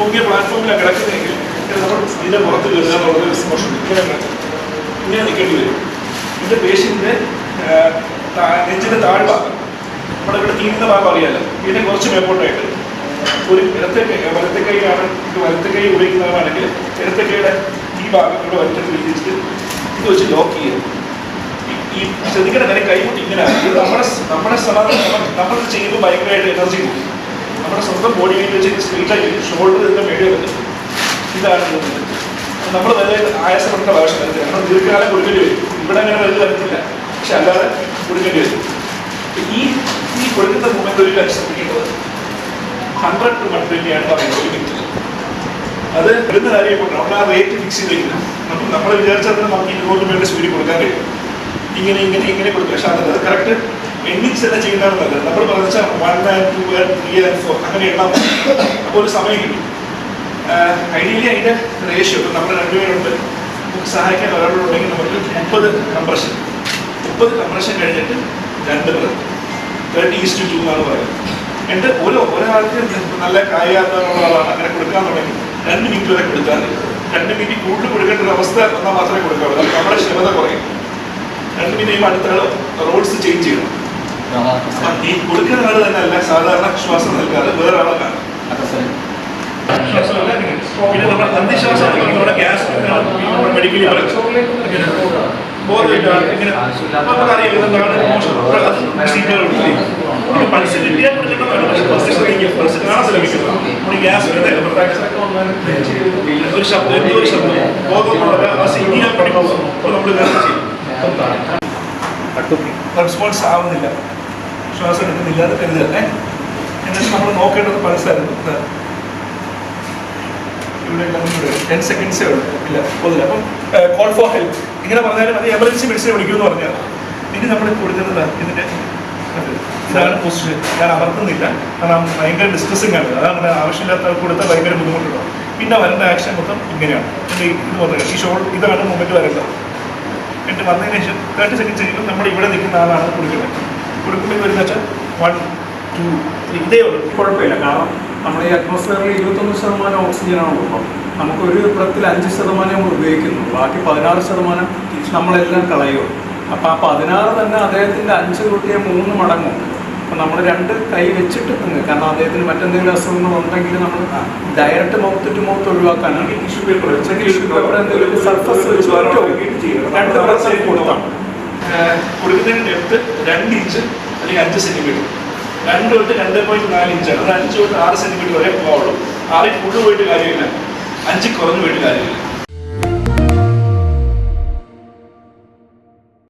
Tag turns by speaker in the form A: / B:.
A: പൊങ്ങിയ പ്ലാറ്റ്ഫോമിലാണ് കിടക്കുന്നതെങ്കിൽ നമ്മൾ ഇതിന്റെ പുറത്ത് കയറുക എന്നുള്ളത് മോശം ഇങ്ങനെ നിൽക്കേണ്ടി വരും. ഇതിന്റെ പേഷ്യന്റെ നെഞ്ചിന്റെ താഴ്ഭാഗം. നമ്മുടെ ഇവിടെ തീരുന്ന ഭാഗം അറിയാലോ. ഇതിനെ കുറച്ച് മേപ്പോട്ടായിട്ട്. ഒരു ഇടത്തെ വലത്തെ കൈയാണ് ഇത് വലത്തെ കൈ ഉപയോഗിക്കുന്നവരാണെങ്കിൽ ഇടത്തെ കൈയുടെ ഈ ഭാഗം ഇവിടെ വലത്തെ വിരിച്ചിട്ട് ഇത് വെച്ച് ലോക്ക് ചെയ്യുക. ഈ- ശ്രദ്ധിക്കേണ്ട കാര്യം കൈമുട്ടി ഇങ്ങനെ നമ്മുടെ നമ്മുടെ സ്ഥലത്ത് നമ്മൾ ചെയ്യുമ്പോൾ ഭയങ്കരമായിട്ട് എനർജി പോകും നമ്മുടെ സ്വന്തം ബോഡി വെയിറ്റ് വെച്ച് സ്ട്രീറ്റ് ആയി ഷോൾഡർ ഇതിന്റെ മേടിയ വരുന്നത് ഇതാണ് നമ്മൾ വലിയ ആയാസപ്പെട്ട ഭാഷ കാരണം ദീർഘകാലം കൊടുക്കേണ്ടി വരും. ഇവിടെ അങ്ങനെ വലിയ വരത്തില്ല പക്ഷെ അല്ലാതെ കൊടുക്കേണ്ടി വരും. ഈ ഈ കൊടുക്കുന്ന മൂമെന്റ് ഒരു കാര്യം ഹൺഡ്രഡ് ടു വൺ ട്വന്റിയാണ് പറയുന്നത് ഒരു മിനിറ്റ് അത് വരുന്ന കാര്യം കൊണ്ട് നമ്മൾ ആ റേറ്റ് ഫിക്സ് ചെയ്തിരിക്കുന്നത് നമ്മൾ നമ്മൾ വിചാരിച്ചാൽ തന്നെ നമുക്ക് ഇരുന്നൂറ് രൂപയുടെ സൂര്യ കൊടുക്കാൻ കഴിയും. ഇങ്ങനെ ഇങ്ങനെ ഇങ്ങനെ കൊടുക്കുക പക്ഷെ അത് കറക്റ്റ് തന്നെ ചെയ്യുന്നതാണ് നല്ലത്. നമ്മൾ പറഞ്ഞ one and two and three and four അങ്ങനെ എണ്ണാൻ അപ്പൊ ഒരു സമയം കിട്ടും. ഐഡിയലി അതിന്റെ റേഷ്യോ ഇപ്പം നമ്മൾ രണ്ടുപേരുണ്ട്. നമുക്ക് സഹായിക്കാൻ ഒരാളുണ്ടെങ്കിൽ നമുക്ക് മുപ്പത് കംപ്രഷൻ മുപ്പത് കംപ്രഷൻ കഴിഞ്ഞിട്ട് രണ്ട് പേർ തേർട്ടി ഈസ്റ്റ് ടു എന്നാണ് പറയുന്നത്. എന്നിട്ട് ഒരു ഒരാൾക്ക് നല്ല കായികാത്മകമുള്ള ആളാണ്. അങ്ങനെ കൊടുക്കാൻ തുടങ്ങി. രണ്ട് മിനിറ്റ് വരെ കൊടുത്താൽ രണ്ട് മിനിറ്റ് കൂടുതൽ കൊടുക്കേണ്ട ഒരു അവസ്ഥ വന്നാൽ മാത്രമേ കൊടുക്കാവൂ കാരണം നമ്മുടെ ക്ഷമത കുറയും. രണ്ട് മിനിറ്റ് കഴിയുമ്പോൾ അടുത്ത റോഡ്സ് ചേഞ്ച് ചെയ്യണം. കൊടുക്കുന്ന ആൾ തന്നെ അല്ല സാധാരണ ശ്വാസം നൽകാതെ വേറെ ആളെ കാണും പിന്നെ അന്ത്യശ്വാസം എടുക്കുമ്പോൾ നമ്മുടെ ഗ്യാസ് മെഡിക്കലി ബോധമില്ല ഇങ്ങനെ നമുക്കറിയാം ഇതെന്താണ് മോശം പൾസ് കിട്ടിയാൽ കൊടുക്കേണ്ടതാണ് പക്ഷെ പൾസ് ശ്രമിക്കുക പൾസ് കാണാൻ ശ്രമിക്കുക നമ്മുടെ ഗ്യാസ് ഒരു ശബ്ദം എന്തോ ഒരു ശബ്ദം ബോധമുള്ള ആ. സീറ്റിയാൽ പഠിക്കുമ്പോൾ അപ്പോൾ നമ്മൾ വേറെ ചെയ്യും റെസ്പോൺസ് ആവുന്നില്ല ശ്വാസം എടുക്കുന്നില്ല എന്ന് കരുതുക ഏ? എന്നിട്ട് നമ്മൾ നോക്കേണ്ടത് പൾസായിരുന്നു ഇവിടെ ടെൻ സെക്കൻഡ്സേ ഉള്ളൂ. ഇല്ല പോകുന്നില്ല അപ്പം കോൾ ഫോർ ഹെൽപ്പ് ഇങ്ങനെ പറഞ്ഞാലും അത് എമർജൻസി മെഡിസിനെ വിളിക്കുമെന്ന് പറഞ്ഞാൽ ഇനി നമ്മൾ കൊടുക്കുന്നത് ഇതിന്റെ ഇതാണ് പൊസിഷൻ ഞാൻ അമർത്തുന്നില്ല. കാരണം ഭയങ്കര ഡിസ്ട്രസിങ് ആണ്. അതാണ് ആവശ്യമില്ലാത്ത കൊടുത്താൽ ഭയങ്കര ബുദ്ധിമുട്ടുണ്ടാവും പിന്നെ വരേണ്ട ആക്ഷൻ മൊത്തം ഇങ്ങനെയാണ്. എന്റെ ഇത് വന്നത് ഈ ഷോൾ ഇതാണ് മുമ്പിൽ വരേണ്ടത്. എന്നിട്ട് വന്നതിന് ശേഷം തേർട്ടി സെക്കൻഡ് ചെയ്യുമ്പോൾ നമ്മൾ ഇവിടെ നിൽക്കുന്ന ആളാണ് കൊടുക്കുന്നത് കൊടുക്കുമ്പോൾ വരുന്ന വെച്ചാൽ വൺ ടു ത്രീ ഇതേ ഉള്ളൂ.
B: കുഴപ്പമില്ല. കാരണം നമ്മുടെ ഈ അറ്റ്മോസ്ഫിയറിൽ ഇരുപത്തൊന്ന് ശതമാനം ഓക്സിജനാണ് ഉള്ളത്. നമുക്കൊരു പ്രത്തിൽ അഞ്ച് ശതമാനം നമ്മൾ ഉപയോഗിക്കുന്നു. ബാക്കി പതിനാറ് ശതമാനം നമ്മളെല്ലാം കളയും അപ്പോൾ ആ പതിനാറ് തന്നെ അദ്ദേഹത്തിന്റെ അഞ്ച് കൂട്ടിയ മൂന്ന് മടങ്ങും. അപ്പം നമ്മൾ രണ്ട് കൈ വെച്ചിട്ട് തന്നെ കാരണം അദ്ദേഹത്തിന് മറ്റെന്തെങ്കിലും അസുഖങ്ങൾ ഉണ്ടെങ്കിൽ നമ്മൾ ഡയറക്റ്റ് മൗത്ത് ടു മൗത്ത് ഒഴിവാക്കാനാണ്.
A: ടിഷ്യൂ പേപ്പർ വെച്ചാൽ
B: ടിഷ്യൂ പേപ്പർ എന്തെങ്കിലും സർഫസ് വെച്ച് രണ്ട് പ്രശ്നം കൊടുത്താണ്.
A: കൊടുക്കുന്നതിന് ഡെപ്ത് രണ്ട് ഇഞ്ച് അല്ലെങ്കിൽ അഞ്ച് സെന്റിമീറ്റർ രണ്ട് തൊട്ട് രണ്ട് പോയിന്റ് നാല് ഇഞ്ചാണ് അത് അഞ്ച് തൊട്ട് ആറ് സെന്റിമീറ്റർ വരെ പോകാവുള്ളൂ. ആറിൽ കൂടുതൽ പോയിട്ട് കാര്യമില്ല. അഞ്ച് കുറഞ്ഞു പോയിട്ട് കാര്യമില്ല.